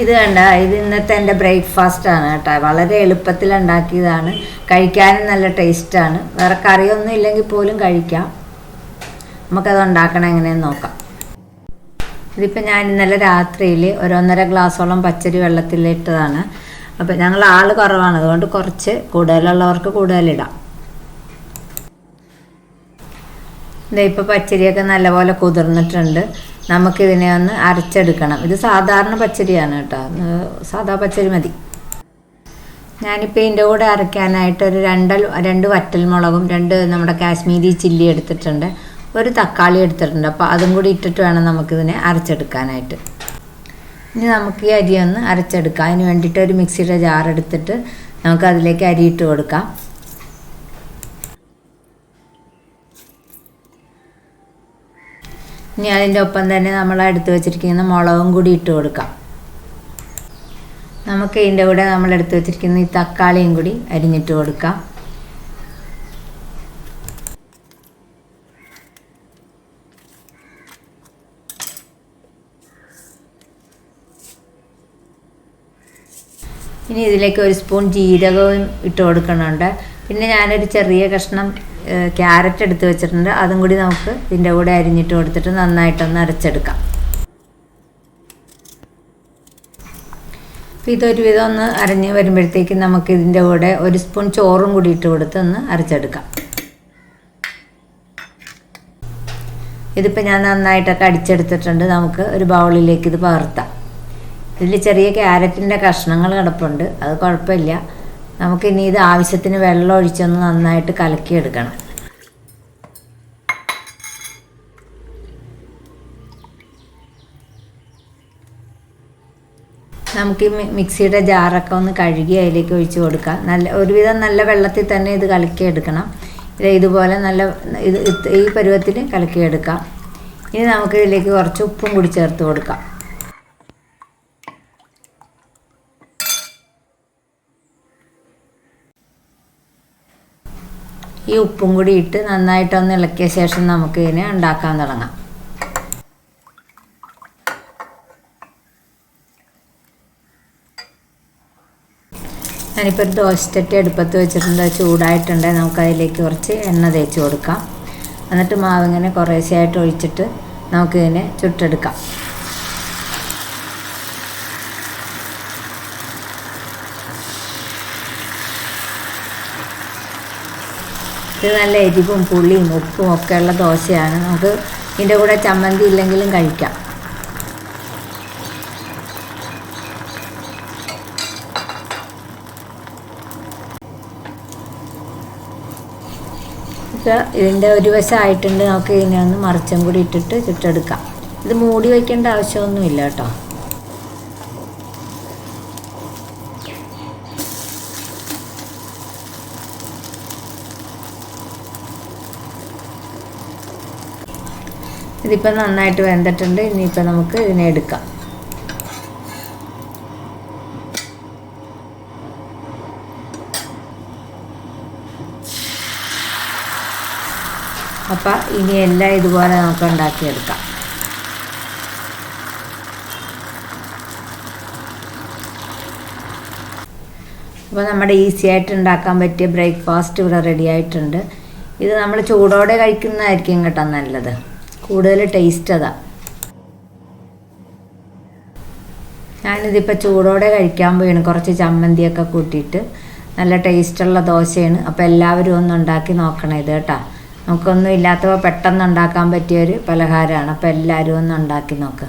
ഇത് കണ്ട ഇത് ഇന്നത്തെ എന്റെ ബ്രേക്ക്ഫാസ്റ്റ് ആണ് കേട്ടോ. വളരെ എളുപ്പത്തിൽ ഉണ്ടാക്കിയതാണ്. കഴിക്കാനും നല്ല ടേസ്റ്റാണ് വേറെ കറിയൊന്നും ഇല്ലെങ്കിൽ പോലും കഴിക്കാം. നമുക്കത് ഉണ്ടാക്കണം എങ്ങനെയെന്ന് നോക്കാം. ഇതിപ്പോൾ ഞാൻ ഇന്നലെ രാത്രിയിൽ ഒരൊന്നര ഗ്ലാസ്സോളം പച്ചരി വെള്ളത്തിലിട്ടതാണ് അപ്പം ഞങ്ങൾ ആൾ കുറവാണ്. അതുകൊണ്ട് കുറച്ച് കൂടുതലുള്ളവർക്ക് കൂടുതലിടാം. ഇതേ ഇപ്പോൾ പച്ചരിയൊക്കെ നല്ലപോലെ കുതിർന്നിട്ടുണ്ട്. നമുക്കിതിനെ ഒന്ന് അരച്ചെടുക്കണം. ഇത് സാധാരണ പച്ചരിയാണ് കേട്ടോ. സാധാ പച്ചരി മതി. ഞാനിപ്പോൾ ഇതിന്റെ കൂടെ അരയ്ക്കാനായിട്ട് ഒരു രണ്ടൽ രണ്ട് വറ്റൽമുളകും രണ്ട് നമ്മുടെ കാശ്മീരി ചില്ലി എടുത്തിട്ടുണ്ട്. ഒരു തക്കാളി എടുത്തിട്ടുണ്ട്. അപ്പോൾ അതും കൂടി ഇട്ടിട്ട് വേണം നമുക്കിതിനെ അരച്ചെടുക്കാനായിട്ട്. ഇനി നമുക്ക് ഈ അരി ഒന്ന് അരച്ചെടുക്കാം. അതിന് വേണ്ടിയിട്ട് ഒരു മിക്സിയുടെ ജാർ എടുത്തിട്ട് നമുക്ക് അതിലേക്ക് അരി ഇട്ട് കൊടുക്കാം. ഇനി അതിന്റെ ഒപ്പം തന്നെ നമ്മൾ എടുത്ത് വെച്ചിരിക്കുന്ന മുളകും കൂടി ഇട്ട് കൊടുക്കാം. നമുക്ക് ഇതിന്റെ കൂടെ നമ്മൾ എടുത്ത് വെച്ചിരിക്കുന്ന ഈ തക്കാളിയും കൂടി അരിഞ്ഞിട്ട് കൊടുക്കാം. ഇനി ഇതിലേക്ക് ഒരു സ്പൂൺ ജീരകവും ഇട്ട് കൊടുക്കണുണ്ട്. പിന്നെ ഞാനൊരു ചെറിയ കഷ്ണം ക്യാരറ്റ് എടുത്ത് വെച്ചിട്ടുണ്ട്. അതും കൂടി നമുക്ക് ഇതിന്റെ കൂടെ അരിഞ്ഞിട്ട് കൊടുത്തിട്ട് നന്നായിട്ടൊന്ന് അരച്ചെടുക്കാം. അപ്പോൾ ഇതൊരു വിധം ഒന്ന് അരഞ്ഞ് വരുമ്പോഴത്തേക്ക് നമുക്ക് ഇതിന്റെ കൂടെ ഒരു സ്പൂൺ ചോറും കൂടി ഇട്ട് കൊടുത്ത് ഒന്ന് അരച്ചെടുക്കാം. ഇതിപ്പോൾ ഞാൻ നന്നായിട്ടൊക്കെ അടിച്ചെടുത്തിട്ടുണ്ട്. നമുക്ക് ഒരു ബൗളിലേക്ക് ഇത് പകർത്താം. ഇതിൽ ചെറിയ ക്യാരറ്റിന്റെ കഷ്ണങ്ങൾ കിടപ്പുണ്ട്. അത് കുഴപ്പമില്ല. നമുക്കിനി ഇത് ആവശ്യത്തിന് വെള്ളം ഒഴിച്ചൊന്ന് നന്നായിട്ട് കലക്കിയെടുക്കണം. നമുക്ക് ഈ മിക്സിയുടെ ജാറൊക്കെ ഒന്ന് കഴുകി അതിലേക്ക് ഒഴിച്ച് കൊടുക്കാം. നല്ല ഒരുവിധം നല്ല വെള്ളത്തിൽ തന്നെ ഇത് കലക്കിയെടുക്കണം. ഇത് ഇതുപോലെ നല്ല ഇത് ഈ പരുവത്തിൽ കലക്കിയെടുക്കാം. ഇനി നമുക്ക് ഇതിലേക്ക് കുറച്ച് ഉപ്പും കൂടി ചേർത്ത് കൊടുക്കാം. ഈ ഉപ്പും കൂടി ഇട്ട് നന്നായിട്ടൊന്ന് ഇളക്കിയ ശേഷം നമുക്ക് ഇതിനെ ഉണ്ടാക്കാൻ തുടങ്ങാം. ഞാനിപ്പോൾ ഒരു ദോശത്തട്ടി അടുപ്പത്ത് വെച്ചിട്ടുണ്ട്. ചൂടായിട്ടുണ്ട് നമുക്കതിലേക്ക് കുറച്ച് എണ്ണ തേച്ച് കൊടുക്കാം. എന്നിട്ട് മാവ് ഇങ്ങനെ കുറേശ്ശെയായിട്ട് ഒഴിച്ചിട്ട് നമുക്കിതിനെ ചുട്ടെടുക്കാം. ഇത് നല്ല എരിവും പുളിയും ഉപ്പും ഒക്കെ ഉള്ള ദോശയാണ്. നമുക്ക് ഇതിന്റെ കൂടെ ചമ്മന്തി ഇല്ലെങ്കിലും കഴിക്കാം. ഇതിന്റെ ഒരു വശമായിട്ടുണ്ട് നമുക്ക് ഇതിനെ ഒന്ന് മറിച്ചും കൂടി ഇട്ടിട്ട് ചുട്ടെടുക്കാം. ഇത് മൂടി വയ്ക്കേണ്ട ആവശ്യമൊന്നുമില്ല കേട്ടോ. ഇതിപ്പോൾ നന്നായിട്ട് വെന്തിട്ടുണ്ട്. ഇനിയിപ്പോൾ നമുക്ക് ഇതിനെ എടുക്കാം. അപ്പം ഇനി എല്ലാം ഇതുപോലെ നമുക്ക് ഉണ്ടാക്കിയെടുക്കാം. അപ്പോൾ നമ്മുടെ ഈസി ആയിട്ട് ഉണ്ടാക്കാൻ പറ്റിയ ബ്രേക്ക്ഫാസ്റ്റ് ഇവിടെ റെഡി ആയിട്ടുണ്ട്. ഇത് നമ്മൾ ചൂടോടെ കഴിക്കുന്നതായിരിക്കും കേട്ടോ നല്ലത്. കൂടുതൽ ടേസ്റ്റ് അതാ. ഞാനിതിപ്പോൾ ചൂടോടെ കഴിക്കാൻ പോയാണ് കുറച്ച് ചമ്മന്തിയൊക്കെ കൂട്ടിയിട്ട് നല്ല ടേസ്റ്റുള്ള ദോശയാണ്. അപ്പോൾ എല്ലാവരും ഒന്ന് ഉണ്ടാക്കി നോക്കണം ഇത് കേട്ടോ. നമുക്കൊന്നും ഇല്ലാത്തപ്പോൾ പെട്ടെന്ന് ഉണ്ടാക്കാൻ പറ്റിയൊരു പലഹാരമാണ്. അപ്പോൾ എല്ലാവരും ഒന്ന് ഉണ്ടാക്കി നോക്കുക